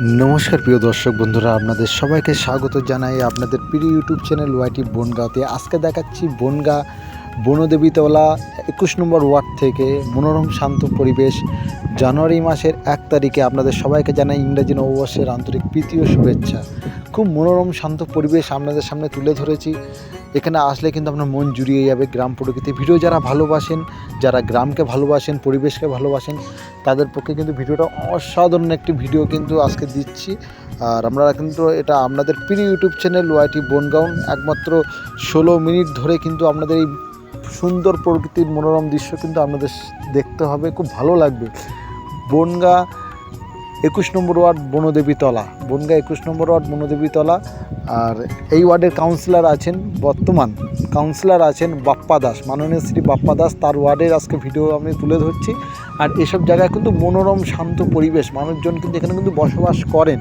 নমস্কার প্রিয় দর্শক বন্ধুরা, আপনাদের সবাইকে স্বাগত জানাই আপনাদের প্রিয় ইউটিউব চ্যানেল ওয়াইটি বনগাঁওতে আজকে দেখাচ্ছি বনগা বনদেবীতলা একুশ নম্বর ওয়ার্ড থেকে মনোরম শান্ত পরিবেশ। জানুয়ারি মাসের এক তারিখে আপনাদের সবাইকে জানাই ইংরাজি নববর্ষের আন্তরিক প্রীতি ও শুভেচ্ছা। খুব মনোরম, শান্ত পরিবেশ আপনাদের সামনে তুলে ধরেছি। এখানে আসলে কিন্তু আপনার মন জুড়িয়ে যাবে গ্রাম প্রকৃতি ভিডিও। যারা ভালোবাসেন, যারা গ্রামকে ভালোবাসেন, পরিবেশকে ভালোবাসেন, তাদের পক্ষে কিন্তু ভিডিওটা অসাধারণ একটি ভিডিও কিন্তু আজকে দিচ্ছি। আর আমরা কিন্তু এটা আপনাদের প্রিয় ইউটিউব চ্যানেল ওয়াইটি বনগাউন একমাত্র ষোলো মিনিট ধরে কিন্তু আপনাদের এই সুন্দর প্রকৃতির মনোরম দৃশ্য কিন্তু আপনাদের দেখতে হবে। খুব ভালো লাগবে। বনগা একুশ নম্বর ওয়ার্ড বনদেবীতলা। বনগা একুশ নম্বর ওয়ার্ড বনদেবীতলা। আর এই ওয়ার্ডের কাউন্সিলর আছেন বর্তমান কাউন্সিলর আছেন বাপ্পা দাস। মাননীয় শ্রী বাপ্পা দাস, তার ওয়ার্ডের আজকে ভিডিও আমি তুলে ধরছি। আর এসব জায়গায় কিন্তু মনোরম, শান্ত পরিবেশ। মানুষজন কিন্তু এখানে কিন্তু বসবাস করেন।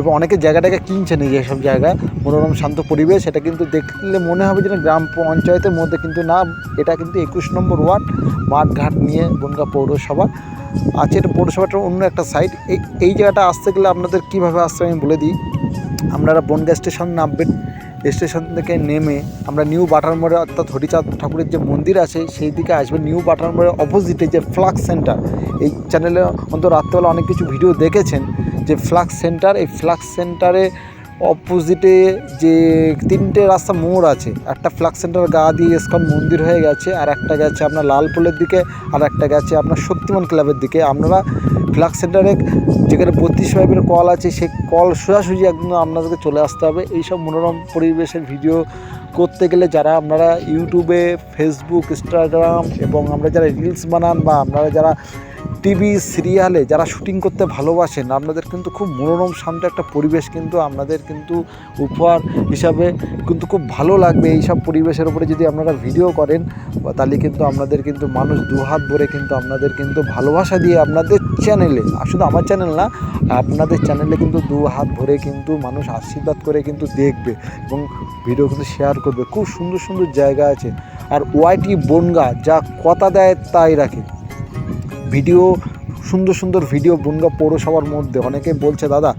এবং অনেকে জায়গাটাকে কিনছেন এই যেসব জায়গা মনোরম, শান্ত পরিবেশ, এটা কিন্তু দেখলে মনে হবে যে না গ্রাম পঞ্চায়েতের মধ্যে কিন্তু না, এটা কিন্তু একুশ নম্বর ওয়ার্ড মাঠঘাট নিয়ে বনগা পৌরসভা। আছে এটা পৌরসভাটার অন্য একটা সাইড এই এই জায়গাটা আসতে গেলে আপনাদের কীভাবে আসতে আমি বলে দিই। আপনারা বনগা স্টেশন নামবেন স্টেশন থেকে নেমে আমরা নিউ বাটার মোড়ে অর্থাৎ হরিচাঁদ ঠাকুরের যে মন্দির আছে, সেই দিকে আসবেন নিউ বাটার মোড়ের অপোজিটে যে ফ্লাক্স সেন্টার এই চ্যানেলে অন্তত রাত্রেবেলা অনেক কিছু ভিডিও দেখেছেন। যে ফ্লাক্স সেন্টার এই ফ্লাক্স সেন্টারে অপোজিটে যে তিনটে রাস্তা মোড় আছে, একটা ফ্লাক্স সেন্টার গা দিয়ে ইস্কন মন্দির হয়ে গেছে, আর একটা গেছে আপনার লালপুলের দিকে, আর একটা গেছে আপনার শক্তিমান ক্লাবের দিকে। আপনারা ফ্লাক্স সেন্টারে যেখানে বত্রিশ পাইপের কল আছে, সেই কল সোজাসুজি একদম আপনাদেরকে চলে আসতে হবে। এইসব মনোরম পরিবেশের ভিডিও করতে গেলে যারা আপনারা ইউটিউবে ফেসবুক ইনস্টাগ্রাম এবং আমরা যারা রিলস বানান বা আপনারা যারা টিভি সিরিয়ালে যারা শুটিং করতে ভালোবাসেন, আপনাদের কিন্তু খুব মনোরম শান্ত একটা পরিবেশ কিন্তু আপনাদের কিন্তু উপহার হিসাবে কিন্তু খুব ভালো লাগবে। এইসব পরিবেশের উপরে যদি আপনারা ভিডিও করেন তাহলে কিন্তু আপনাদের কিন্তু মানুষ দুহাত ভরে কিন্তু আপনাদের কিন্তু ভালোবাসা দিয়ে আপনাদের চ্যানেলে শুধু আমার চ্যানেল না, আপনাদের চ্যানেলে কিন্তু দু হাত ভরে কিন্তু মানুষ আশীর্বাদ করে কিন্তু দেখবে এবং ভিডিও কিন্তু শেয়ার করবে। খুব সুন্দর সুন্দর জায়গা আছে। আর ওয়াইটি বনগা, যা কথা দেয় তাই রাখে। ভিডিও, সুন্দর সুন্দর ভিডিও বনগা পৌরসভার মধ্যে। অনেকে বলছে, দাদা,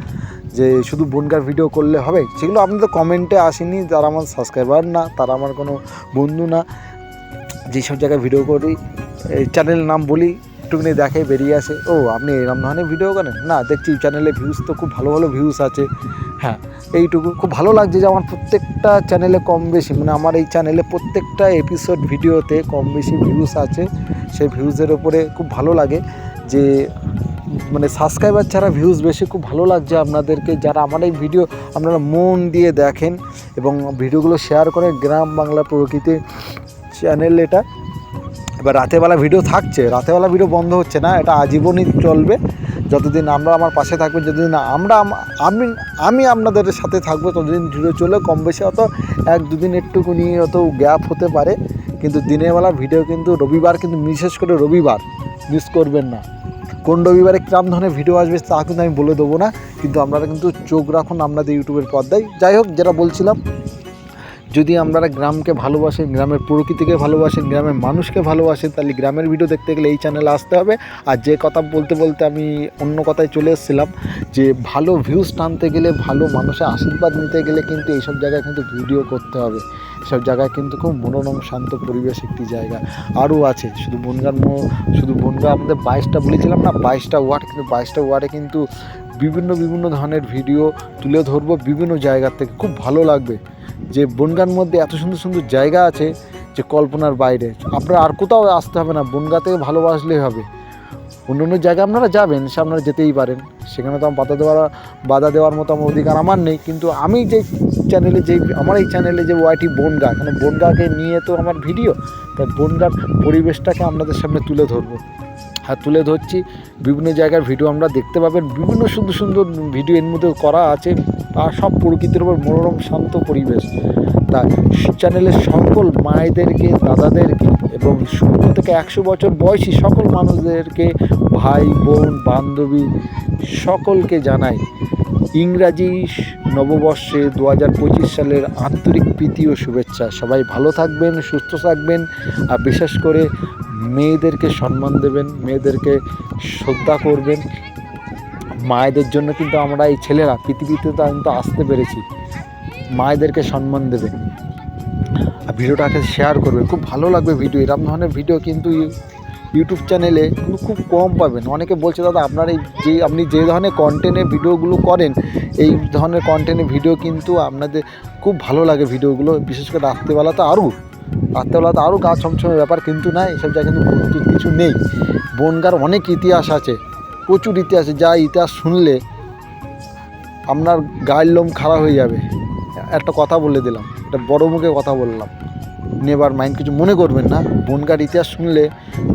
যে শুধু বনগার ভিডিও করলে হবে? সেগুলো আপনি তো কমেন্টে আসেনি, যারা আমার সাবস্ক্রাইবার না, তারা আমার কোনো বন্ধু না। যেসব জায়গায় ভিডিও করি চ্যানেলের নাম বলি, একটুখানি দেখে বেরিয়ে আসে। ও, আপনি এরকম ধরনের ভিডিও করেন? না, দেখছি চ্যানেলে ভিউজ তো খুব ভালো ভালো ভিউজ আছে। হ্যাঁ এইটুকু। খুব ভালো লাগছে যে আমার প্রত্যেকটা চ্যানেলে কম বেশি মানে আমার এই চ্যানেলে প্রত্যেকটা এপিসোড ভিডিওতে কম বেশি ভিউজ আছে। সেই ভিউজের ওপরে খুব ভালো লাগে যে মানে সাবস্ক্রাইবার ছাড়া ভিউজ বেশি, খুব ভালো লাগছে আপনাদেরকে। যারা আমার এই ভিডিও আপনারা মন দিয়ে দেখেন এবং ভিডিওগুলো শেয়ার করেন গ্রাম বাংলা প্রকৃতি চ্যানেল এটা। এবার রাতেরবেলা ভিডিও থাকছে রাতেরবেলা ভিডিও বন্ধ হচ্ছে না, এটা আজীবনই চলবে। যতদিন আমরা আমার পাশে থাকব, যতদিন আমরা আমি আমি আপনাদের সাথে থাকব, ততদিন ভিডিও চলে কম বেশি অত এক দুদিন একটুকুনি অত গ্যাপ হতে পারে। কিন্তু দিনের বেলা ভিডিও কিন্তু রবিবার, কিন্তু বিশেষ করে রবিবার, মিস করবেন না। কোন রবিবারে কিরম ধরনের ভিডিও আসবে তা কিন্তু আমি বলে দেবো না, কিন্তু আপনারা কিন্তু চোখ রাখুন, আপনাদের ইউটিউবের পর্দায়। যাই হোক, যেটা বলছিলাম যদি আপনারা গ্রামকে ভালোবাসেন গ্রামের প্রকৃতিকে ভালোবাসেন গ্রামের মানুষকে ভালোবাসেন তাহলে গ্রামের ভিডিও দেখতে গেলে এই চ্যানেলে আসতে হবে। আর যে কথা বলতে বলতে আমি অন্য কথায় চলে এসেছিলাম, যে ভালো ভিউজ টানতে গেলে, ভালো মানুষের আশীর্বাদ নিতে গেলে কিন্তু এইসব জায়গায় কিন্তু ভিডিও করতে হবে। এসব জায়গায় কিন্তু খুব মনোরম, শান্ত পরিবেশ একটি জায়গা আরও আছে। শুধু বনগার শুধু বনগা আমাদের বাইশটা বলেছিলাম না, বাইশটা ওয়ার্ড, কিন্তু বাইশটা ওয়ার্ডে কিন্তু বিভিন্ন বিভিন্ন ধরনের ভিডিও তুলে ধরবো বিভিন্ন জায়গার থেকে। খুব ভালো লাগবে। যে বনগার মধ্যে এত সুন্দর সুন্দর জায়গা আছে যে কল্পনার বাইরে। আপনার আর কোথাও আসতে হবে না, বনগাতে ভালোবাসলেই হবে। অন্য অন্য জায়গায় আপনারা যাবেন, সে আপনারা যেতেই পারেন। সেখানে তো আমার বাধা দেওয়ার বাধা দেওয়ার মতো আমার অধিকার আমার নেই। কিন্তু আমি যে চ্যানেলে যে, আমার এই চ্যানেলে যে ওয়াইটি বনগা, এখানে বনগাকে নিয়ে তো আমার ভিডিও। তাই বনগার পরিবেশটাকে আপনাদের সামনে তুলে ধরবো। তুলে ধরছি। বিভিন্ন জায়গার ভিডিও আমরা দেখতে পাবেন। বিভিন্ন সুন্দর সুন্দর ভিডিও এর মধ্যে করা আছে। আর সব প্রকৃতির উপর মনোরম, শান্ত পরিবেশ। তা চ্যানেলের সকল মায়েদেরকে, দাদাদেরকে এবং শূন্য থেকে একশো বছর বয়সী সকল মানুষদেরকে, ভাই, বোন, বান্ধবী সকলকে জানাই ইংরাজি নববর্ষে দু হাজার পঁচিশ সালের আন্তরিক প্রীতি ও শুভেচ্ছা। সবাই ভালো থাকবেন, সুস্থ থাকবেন। আর বিশেষ করে মেয়েদেরকে সম্মান দেবেন, মেয়েদেরকে শ্রদ্ধা করবেন। মায়েদের জন্য কিন্তু আমরা এই ছেলেরা পৃথিবীতে তো কিন্তু আসতে পেরেছি। মায়েদেরকে সম্মান দেবে আর ভিডিওটাকে শেয়ার করবে খুব ভালো লাগবে ভিডিও এরকম ধরনের ভিডিও কিন্তু ইউটিউব চ্যানেলে কিন্তু খুব কম পাবেন। অনেকে বলছে, দাদা, আপনার এই যে, আপনি যে ধরনের কন্টেন্টের ভিডিওগুলো করেন, এই ধরনের কন্টেন্টের ভিডিও কিন্তু আপনাদের খুব ভালো লাগে ভিডিওগুলো বিশেষ করে রাত্রিবেলা তো আরও রাত্রেবেলা তো আরও গা ছমছমের ব্যাপার, কিন্তু না, এসব জায়গায় কিন্তু নতুন কিছু নেই। বনগার অনেক ইতিহাস আছে, প্রচুর ইতিহাস যা ইতিহাস শুনলে আপনার গায়ের লোম খারাপ হয়ে যাবে। একটা কথা বলে দিলাম এটা বড় মুখে কথা বললাম। নেবার মাইন্ড কিছু মনে করবেন না, বনগার ইতিহাস শুনলে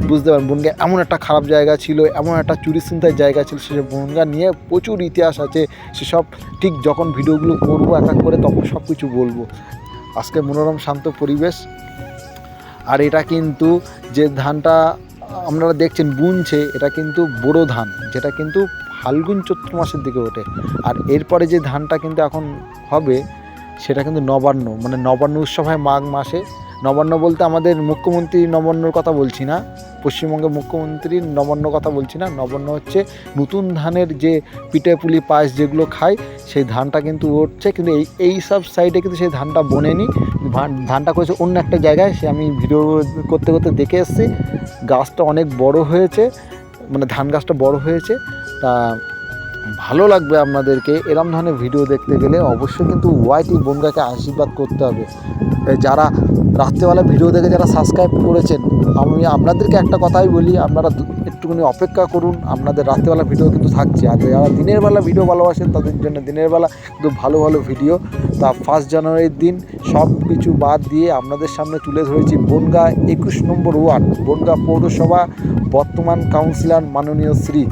বুঝতে পারবেন বনগা এমন একটা খারাপ জায়গা ছিল, এমন একটা চুরি চিন্তার জায়গা ছিল সেসব বনগা নিয়ে প্রচুর ইতিহাস আছে সেসব ঠিক যখন ভিডিওগুলো করব, এক এক করে তখন সব কিছু বলব। আজকে মনোরম, শান্ত পরিবেশ আর এটা কিন্তু যে ধানটা আপনারা দেখছেন বুনছে, এটা কিন্তু বোরো ধান, যেটা কিন্তু ফাল্গুন চৈত্র মাসের দিকে ওঠে। আর এরপরে যে ধানটা কিন্তু এখন হবে, সেটা কিন্তু নবান্ন মানে নবান্ন উৎসব হয় মাঘ মাসে। নবান্ন বলতে আমাদের মুখ্যমন্ত্রী নবান্নর কথা বলছি না, পশ্চিমবঙ্গের মুখ্যমন্ত্রীর নবান্ন কথা বলছি না। নবান্ন হচ্ছে নতুন ধানের যে পিঠে পুলি পায়েস যেগুলো খায়, সেই ধানটা কিন্তু উঠছে, কিন্তু এই এই সব সাইডে কিন্তু সেই ধানটা বনেনি। ধানটা করেছে অন্য একটা জায়গায়, সে আমি ভিডিও করতে করতে দেখে এসেছি। গাছটা অনেক বড় হয়েছে মানে ধান গাছটা বড় হয়েছে। তা ভালো লাগবে আপনাদেরকে। এরম ধরনের ভিডিও দেখতে গেলে অবশ্যই কিন্তু ওয়াইটি বনগাকে আশীর্বাদ করতে হবে। যারা রাত্রেবেলা ভিডিও দেখে যারা সাবস্ক্রাইব করেছেন, আমি আপনাদেরকে একটা কথাই বলি, আপনারা একটুখানি অপেক্ষা করুন, আপনাদের রাত্রেবেলা ভিডিও কিন্তু থাকছে। আর যারা দিনের বেলা ভিডিও ভালোবাসেন, তাদের জন্য দিনের বেলা কিন্তু ভালো ভালো ভিডিও তা ফার্স্ট জানুয়ারির দিন সব কিছু বাদ দিয়ে আপনাদের সামনে তুলে ধরেছি বনগা একুশ নম্বর ওয়ার্ড, বনগা পৌরসভা বর্তমান কাউন্সিলর মাননীয় শ্রী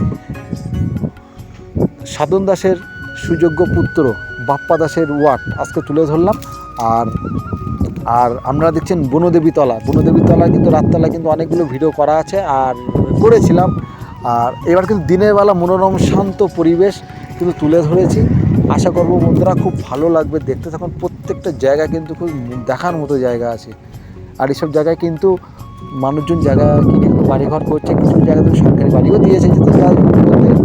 সাধন দাসের সুযোগ্য পুত্র, বাপ্পা দাসের ওয়ার্ড আজকে তুলে ধরলাম। আর আর আমরা দেখছেন বনদেবী তলা বনদেবী তলা কিন্তু রাততলা কিন্তু অনেকগুলো ভিডিও করা আছে আর করেছিলাম। আর এবার কিন্তু দিনের বেলা মনোরম, শান্ত পরিবেশ কিন্তু তুলে ধরেছি। আশা করব বন্ধুরা খুব ভালো লাগবে। দেখতে থাকুন, প্রত্যেকটা জায়গা কিন্তু খুব দেখার মতো জায়গা আছে। আর এইসব জায়গায় কিন্তু মানুষজন জায়গা কিনে বাড়িঘর করছে, কিছু জায়গাতে সরকারি বাড়িও দিয়েছে যেতে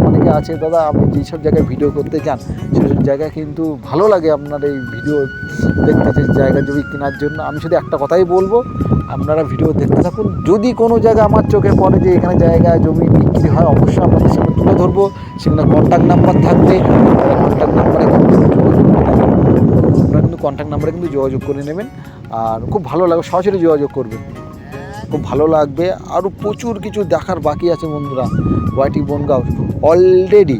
অনেকে আছে, দাদা, আপনি যেসব জায়গায় ভিডিও করতে চান, সেসব জায়গায় কিন্তু ভালো লাগে আপনার এই ভিডিও দেখতে, যে জায়গা জমি কেনার জন্য। আমি শুধু একটা কথাই বলব, আপনারা ভিডিও দেখতে থাকুন। যদি কোনো জায়গা আমার চোখে পড়ে যে এখানে জায়গা, জমি বিক্রি হয়, অবশ্যই আপনাদের সামনে তুলে ধরবো। সেখানে কন্ট্যাক্ট নাম্বার থাকবে। কন্ট্যাক্ট নাম্বারে আপনারা কিন্তু কন্ট্যাক্ট নাম্বারে কিন্তু যোগাযোগ করে নেবেন। আর খুব ভালো লাগবে সরাসরি যোগাযোগ করবেন। খুব ভালো লাগবে। আরও প্রচুর কিছু দেখার বাকি আছে বন্ধুরা ওয়াইটি বনগাঁও। অলরেডি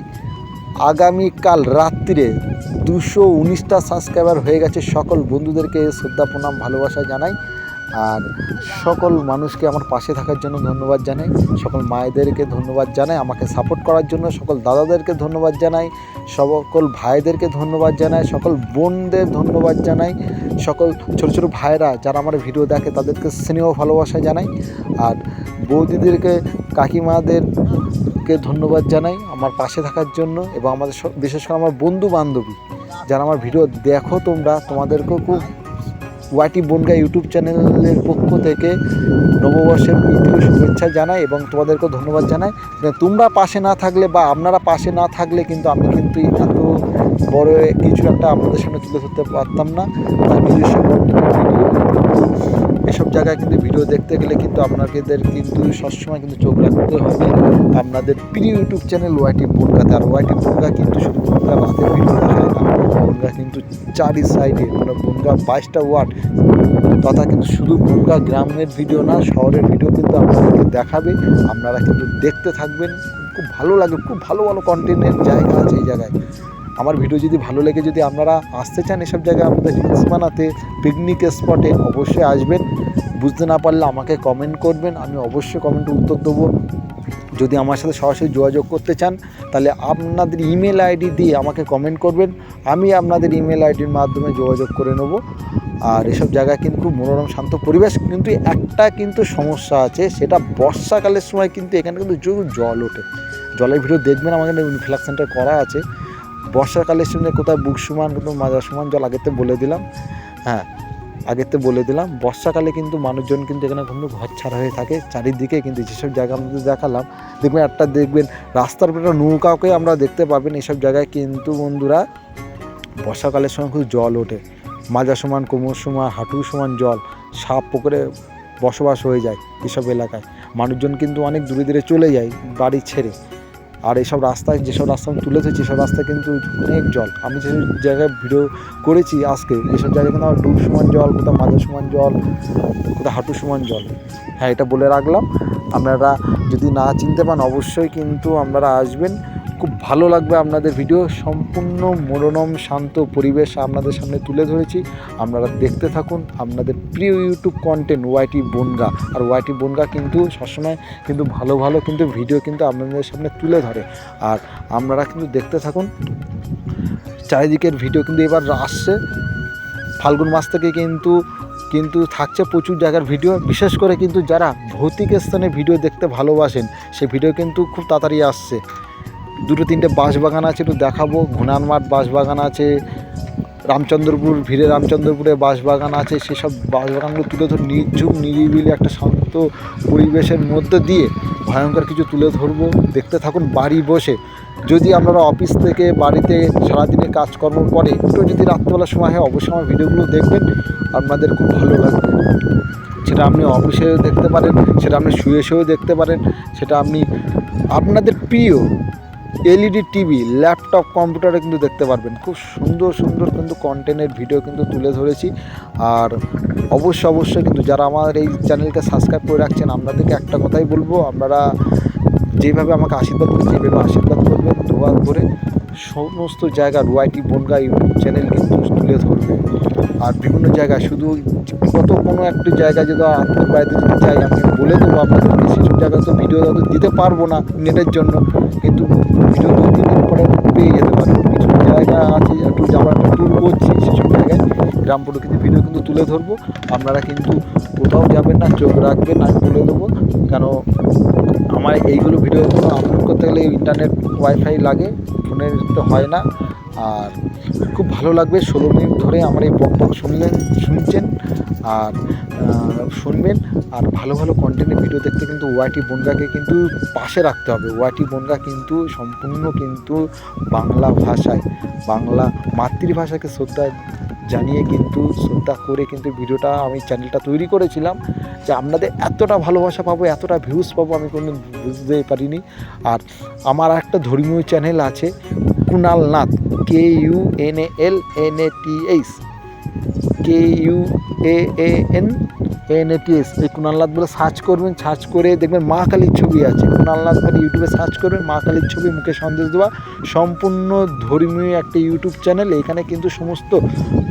আগামীকাল রাত্রিরে দুশো উনিশটা সাবস্ক্রাইবার হয়ে গেছে সকল বন্ধুদেরকে শ্রদ্ধা, প্রণাম, ভালোবাসা জানাই। আর সকল মানুষকে আমার পাশে থাকার জন্য ধন্যবাদ জানাই। সকল মায়েদেরকে ধন্যবাদ জানাই, আমাকে সাপোর্ট করার জন্য, সকল দাদাদেরকে ধন্যবাদ জানাই, সকল ভাইদেরকে ধন্যবাদ জানাই, সকল বোনদের ধন্যবাদ জানাই, সকল ছোটো ছোটো ভাইরা যারা আমার ভিডিও দেখে তাদেরকে স্নেহ ভালোবাসা জানাই, আর বৌদিদেরকে, কাকিমাদেরকে ধন্যবাদ জানাই আমার পাশে থাকার জন্য এবং আমাদের বিশেষ করে আমার বন্ধু বান্ধবী যারা আমার ভিডিও দেখো তোমরা, তোমাদেরকেও খুব ওয়াইটি বনগা ইউটিউব চ্যানেলের পক্ষ থেকে নববর্ষের প্রীতি শুভেচ্ছা জানাই এবং তোমাদেরকেও ধন্যবাদ জানাই। যে তোমরা পাশে না থাকলে বা আপনারা পাশে না থাকলে কিন্তু আমি কিন্তু এত বড় কিছু একটা আপনাদের সামনে তুলে ধরতে পারতাম না। নিজস্ব এসব জায়গায় কিন্তু ভিডিও দেখতে গেলে কিন্তু আপনাদের কিন্তু সবসময় কিন্তু চোখ রাখতে হবে। আপনাদের প্রিয় ইউটিউব চ্যানেল ওয়াইটি বনগাতে। আর ওয়াইটি বনগা কিন্তু শুধু রাতে ভিডিও বনগা কিন্তু চারি সাইডে মানে বনগা বাইশটা ওয়ার্ড। তথা কিন্তু শুধু বনগা গ্রামের ভিডিও না, শহরের ভিডিও কিন্তু আপনাদেরকে দেখাবে। আপনারা কিন্তু দেখতে থাকবেন। খুব ভালো লাগে, খুব ভালো ভালো কন্টেন্টের জায়গা আছে এই জায়গায়। আমার ভিডিও যদি ভালো লেগে যদি আপনারা আসতে চান এসব জায়গায় আমাদের রিলস বানাতে পিকনিক স্পটে অবশ্যই আসবেন। বুঝতে না পারলে আমাকে কমেন্ট করবেন। আমি অবশ্যই কমেন্টে উত্তর দেবো। যদি আমার সাথে সরাসরি যোগাযোগ করতে চান, তাহলে আপনাদের ইমেল আইডি দিয়ে আমাকে কমেন্ট করবেন। আমি আপনাদের ইমেল আইডির মাধ্যমে যোগাযোগ করে নেব। আর এসব জায়গায় কিন্তু মনোরম, শান্ত পরিবেশ, কিন্তু একটা কিন্তু সমস্যা আছে, সেটা বর্ষাকালের সময় কিন্তু এখানে কিন্তু জোর জল ওঠে। জলের ভিডিও দেখবেন ফ্ল্যাগ সেন্টার করা আছে। বর্ষাকালের সময় কোথায় বুক সমান কোথাও মাজার সমান, জল আগেতে বলে দিলাম। হ্যাঁ আগের তো বলে দিলাম, বর্ষাকালে কিন্তু মানুষজন কিন্তু এখানে কোনো ঘর ছাড়া হয়ে থাকে। চারিদিকে কিন্তু যেসব জায়গা আমাদের দেখালাম, দেখবেন একটা দেখবেন রাস্তার একটা নৌকাকে আমরা দেখতে পাবেন এইসব জায়গায় কিন্তু বন্ধুরা বর্ষাকালের সময় খুব জল ওঠে। মাজা সমান, কোমর সমান হাঁটু সমান জল, সাপ পুকুরে বসবাস হয়ে যায় এসব এলাকায়। মানুষজন কিন্তু অনেক দূরে দূরে চলে যায় বাড়ি ছেড়ে। আর এইসব রাস্তায়, যেসব রাস্তা আমি তুলে ধরেছি সেসব রাস্তায় কিন্তু অনেক জল। আমি যে জায়গায় ভিডিও করেছি আজকে এসব জায়গায় কিন্তু আমার ডুব সমান জল, কোথাও মাজা সমান জল, কোথাও হাঁটু সমান জল। হ্যাঁ এটা বলে রাখলাম। আপনারা যদি না চিনতে পান অবশ্যই কিন্তু আপনারা আসবেন। খুব ভালো লাগবে আপনাদের ভিডিও সম্পূর্ণ মনোরম, শান্ত পরিবেশ আপনাদের সামনে তুলে ধরেছি। আপনারা দেখতে থাকুন আপনাদের প্রিয় ইউটিউব কন্টেন্ট ওয়াইটি বনগা আর ওয়াইটি বনগা কিন্তু সবসময় কিন্তু ভালো ভালো কিন্তু ভিডিও কিন্তু আপনাদের সামনে তুলে ধরে। আর আপনারা কিন্তু দেখতে থাকুন, চারিদিকের ভিডিও কিন্তু এবার আসছে। ফাল্গুন মাস থেকে কিন্তু কিন্তু থাকছে প্রচুর জায়গার ভিডিও বিশেষ করে কিন্তু যারা ভৌতিক স্থানে ভিডিও দেখতে ভালোবাসেন, সে ভিডিও কিন্তু খুব তাড়াতাড়ি আসছে। দুটো তিনটে বাঁশবাগান আছে, একটু দেখাবো। ঘুনান মাঠ বাঁশবাগান আছে, রামচন্দ্রপুর, ভিড়ে রামচন্দ্রপুরে বাঁশবাগান আছে। সেসব বাঁশবাগানগুলো তুলে ধর, নির্ঝুম, নিরিবিলি একটা শান্ত পরিবেশের মধ্যে দিয়ে ভয়ঙ্কর কিছু তুলে ধরবো। দেখতে থাকুন, বাড়ি বসে। যদি আপনারা অফিস থেকে বাড়িতে সারাদিনে কাজকর্ম করে, একটু যদি রাত্রেবেলার সময় হয়, অবশ্যই আমার ভিডিওগুলো দেখবেন। আপনাদের খুব ভালো লাগবে। সেটা আপনি অফিসেও দেখতে পারেন, সেটা আপনি শুয়ে শুয়েও দেখতে পারেন। সেটা আপনি, আপনাদের প্রিয় এলইডি টিভি ল্যাপটপ কম্পিউটারে কিন্তু দেখতে পারবেন। খুব সুন্দর সুন্দর কিন্তু কন্টেন্টের ভিডিও কিন্তু তুলে ধরেছি। আর অবশ্যই অবশ্যই কিন্তু যারা আমার এই চ্যানেলকে সাবস্ক্রাইব করে রাখছেন, আপনাদেরকে একটা কথাই বলব, আপনারা যেভাবে আমাকে আশীর্বাদ করছেন যেভাবে আশীর্বাদ করবেন, দোয়া করে সমস্ত জায়গার ওয়াইটি বনগা ইউটিউব চ্যানেল কিন্তু তুলে ধরবে। আর বিভিন্ন জায়গায় শুধু কত কোনো একটা জায়গায় যদি আত্মীয় বাড়িতে যদি যাই আমি বলে দেবো আপনাদেরকে, সেসব জায়গায় তো ভিডিও হয়তো দিতে পারব না নেটের জন্য। কিন্তু ভিডিও দু তিন দিন পরে পেয়ে যেতে পারব কিছু জায়গা আছে, একটু একটু ট্যুর করছি, সেসব জায়গায় গ্রাম প্রকৃতির ভিডিও কিন্তু তুলে ধরবো। আপনারা কিন্তু কোথাও যাবেন না, চোখ রাখবেন আমি বলে দেবো। কেন, আমার এইগুলো ভিডিও আপলোড করতে গেলে ইন্টারনেট ওয়াইফাই লাগে ফোনের তো হয় না। আর খুব ভালো লাগবে। ষোলো মিনিট ধরে আমার এই বক বক শুনলেন, শুনছেন আর শুনবেন। আর ভালো ভালো কন্টেন্টের ভিডিও দেখতে কিন্তু ওয়াইটি বনগাকে কিন্তু পাশে রাখতে হবে। ওয়াইটি বনগা কিন্তু সম্পূর্ণ কিন্তু বাংলা ভাষায়, বাংলা মাতৃভাষাকে শ্রদ্ধা জানিয়ে কিন্তু, শ্রদ্ধা করে কিন্তু ভিডিওটা আমি চ্যানেলটা তৈরি করেছিলাম যে আপনাদের এতটা ভালোবাসা পাবো, এতটা ভিউজ পাবো আমি কোনো বুঝতেই পারিনি। আর আমার একটা ধর্মীয় চ্যানেল আছে Kunal Nath K U N A L N A T H K U A N N A T S এই কুণালনাথ বলে সার্চ করবেন সার্চ করে দেখবেন মা কালীর ছবি আছে। কুণালনাথ বলে ইউটিউবে সার্চ করবেন, মা কালীর ছবি মুখে সন্দেশ দেওয়া। সম্পূর্ণ ধর্মীয় একটা ইউটিউব চ্যানেল এখানে কিন্তু সমস্ত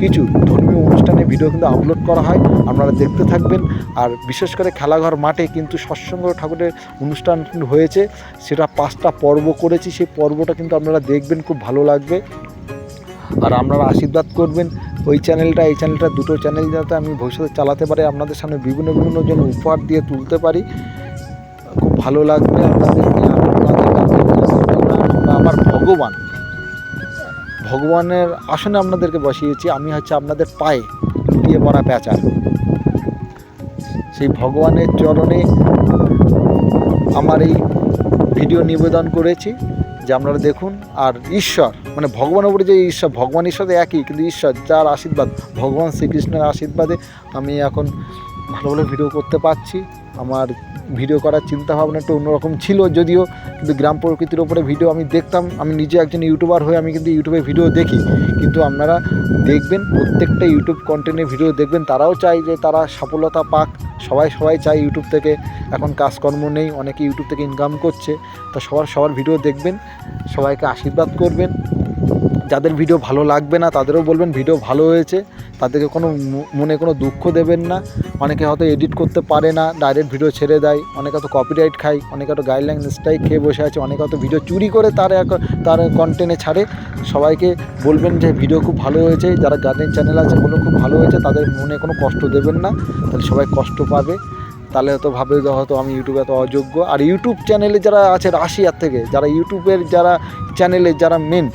কিছু ধর্মীয় অনুষ্ঠানে ভিডিও কিন্তু আপলোড করা হয়, আপনারা দেখতে থাকবেন। আর বিশেষ করে খেলাঘর মাঠে কিন্তু সৎসঙ্গ ঠাকুরের অনুষ্ঠান হয়েছে। সেটা পাঁচটা পর্ব করেছি, সেই পর্বটা কিন্তু আপনারা দেখবেন, খুব ভালো লাগবে। আর আপনারা আশীর্বাদ করবেন ওই চ্যানেলটা, এই চ্যানেলটা দুটো চ্যানেল যাতে আমি ভবিষ্যতে চালাতে পারি, আপনাদের সামনে বিভিন্ন বিভিন্ন জন উপহার দিয়ে তুলতে পারি। খুব ভালো লাগবে আপনাদের আমার ভগবান। ভগবানের আসনে আপনাদেরকে বসিয়েছি, আমি হচ্ছে আপনাদের পায়ে লুটিয়ে পড়া প্যাঁচা সেই ভগবানের চরণে আমার এই ভিডিও নিবেদন করেছি যে আপনারা দেখুন, আর ঈশ্বর মানে ভগবানের উপরে যে ঈশ্বর, ভগবান ঈশ্বর একই, কিন্তু ঈশ্বর যার আশীর্বাদ, ভগবান শ্রীকৃষ্ণের আশীর্বাদে আমি এখন ভালো ভালো ভিডিও করতে পারছি। আমার ভিডিও করার চিন্তা ভাবনা একটু অন্যরকম ছিল যদিও, কিন্তু গ্রাম প্রকৃতির ওপরে ভিডিও আমি দেখতাম। আমি নিজে একজন ইউটিউবার হয়ে আমি কিন্তু ইউটিউবে ভিডিও দেখি। কিন্তু আপনারা দেখবেন, প্রত্যেকটা ইউটিউব কন্টেন্টের ভিডিও দেখবেন, তারাও চায় যে তারা সফলতা পাক। সবাই সবাই চায় ইউটিউব থেকে। এখন কাজকর্ম নেই, অনেকে ইউটিউব থেকে ইনকাম করছে। তা সবার সবার ভিডিও দেখবেন, সবাইকে আশীর্বাদ করবেন। যাদের ভিডিও ভালো লাগবে না, তাদেরও বলবেন ভিডিও ভালো হয়েছে। তাদেরকে কোনো মনে কোনো দুঃখ দেবেন না। অনেকে হয়তো এডিট করতে পারে না ডাইরেক্ট ভিডিও ছেড়ে দেয়। অনেকে হয়তো কপিরাইট খায়, অনেকে হয়তো গাইডলাইন স্ট্রাইক খেয়ে বসে আছে, অনেকে হয়তো ভিডিও চুরি করে তার তার কন্টেন্টে ছাড়ে। সবাইকে বলবেন যে ভিডিও খুব ভালো হয়েছে। যারা গার্ডেন চ্যানেল আছে বলে খুব ভালো হয়েছে, তাদের মনে কোনো কষ্ট দেবেন না। তাহলে সবাই কষ্ট পাবে। তাহলে হয়তো ভাবে হয়তো আমি ইউটিউবে এত অযোগ্য। আর ইউটিউব চ্যানেলে যারা আছে, রাশিয়ার থেকে, যারা ইউটিউবের যারা চ্যানেলে যারা মেন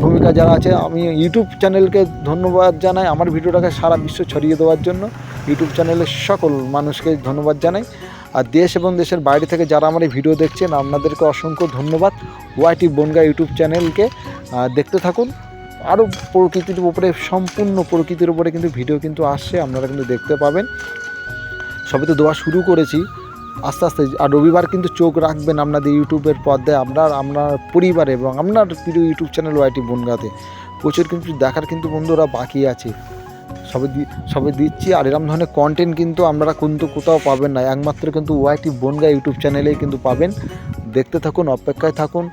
ভূমিকা যারা আছে, আমি ইউটিউব চ্যানেলকে ধন্যবাদ জানাই, আমার ভিডিওটাকে সারা বিশ্ব ছড়িয়ে দেওয়ার জন্য। ইউটিউব চ্যানেলের সকল মানুষকে ধন্যবাদ জানাই। আর দেশ এবং দেশের বাইরে থেকে যারা আমার এই ভিডিও দেখছেন, আপনাদেরকে অসংখ্য ধন্যবাদ। ওয়াইটি বনগা ইউটিউব চ্যানেলকে দেখতে থাকুন। আরও প্রকৃতির উপরে, সম্পূর্ণ প্রকৃতির উপরে কিন্তু ভিডিও কিন্তু আসছে, আপনারা কিন্তু দেখতে পাবেন। সবে তো দেওয়া শুরু করেছি। আস্তে আস্তে, আর রবিবার কিন্তু চোখ রাখবেন আপনাদের ইউটিউবের পর্দায় আপনার আপনার পরিবারে এবং আপনার প্রিয় ইউটিউব চ্যানেল ওয়াইটি বনগাতে। প্রচুর কিন্তু দেখার কিন্তু বন্ধুরা বাকি আছে। সবে সবে দিচ্ছি, আর এরকম ধরনের কন্টেন্ট কিন্তু আপনারা কিন্তু কোথাও পাবেন না। একমাত্র কিন্তু ওয়াইটি বনগা ইউটিউব চ্যানেলেই কিন্তু পাবেন। দেখতে থাকুন, অপেক্ষায় থাকুন।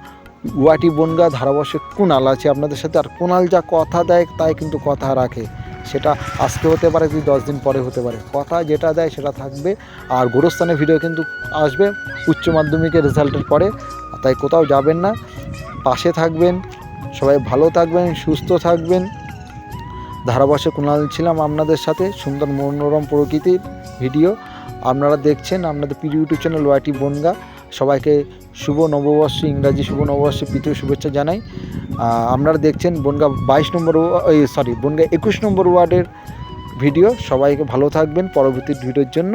ওয়াইটি বনগা ধারাবর্ষে কুণাল আছে আপনাদের সাথে, আর কুণাল যা কথা দেয়, তাই কিন্তু কথা রাখে। সেটা আজকে হতে পারে কি দশ দিন পরে হতে পারে। কথা যেটা দেয় সেটা থাকবে। আর গোরস্থানের ভিডিও কিন্তু আসবে উচ্চ মাধ্যমিকের রেজাল্টের পরে। তাই কোথাও যাবেন না। পাশে থাকবেন। সবাই ভালো থাকবেন, সুস্থ থাকবেন। ধারাবর্ষে কুণাল ছিলাম আপনাদের সাথে। সুন্দর মনোরম প্রকৃতির ভিডিও আপনারা দেখছেন আপনাদের প্রিয় ইউটিউব চ্যানেল ওয়াইটি বনগা সবাইকে শুভ নববর্ষ, ইংরাজি শুভ নববর্ষে প্রীতীয় শুভেচ্ছা জানাই। আপনারা দেখছেন বনগা বাইশ নম্বর ওই সরি বনগা একুশ নম্বর ওয়ার্ডের ভিডিও। সবাইকে ভালো থাকবেন পরবর্তী ভিডিওর জন্য।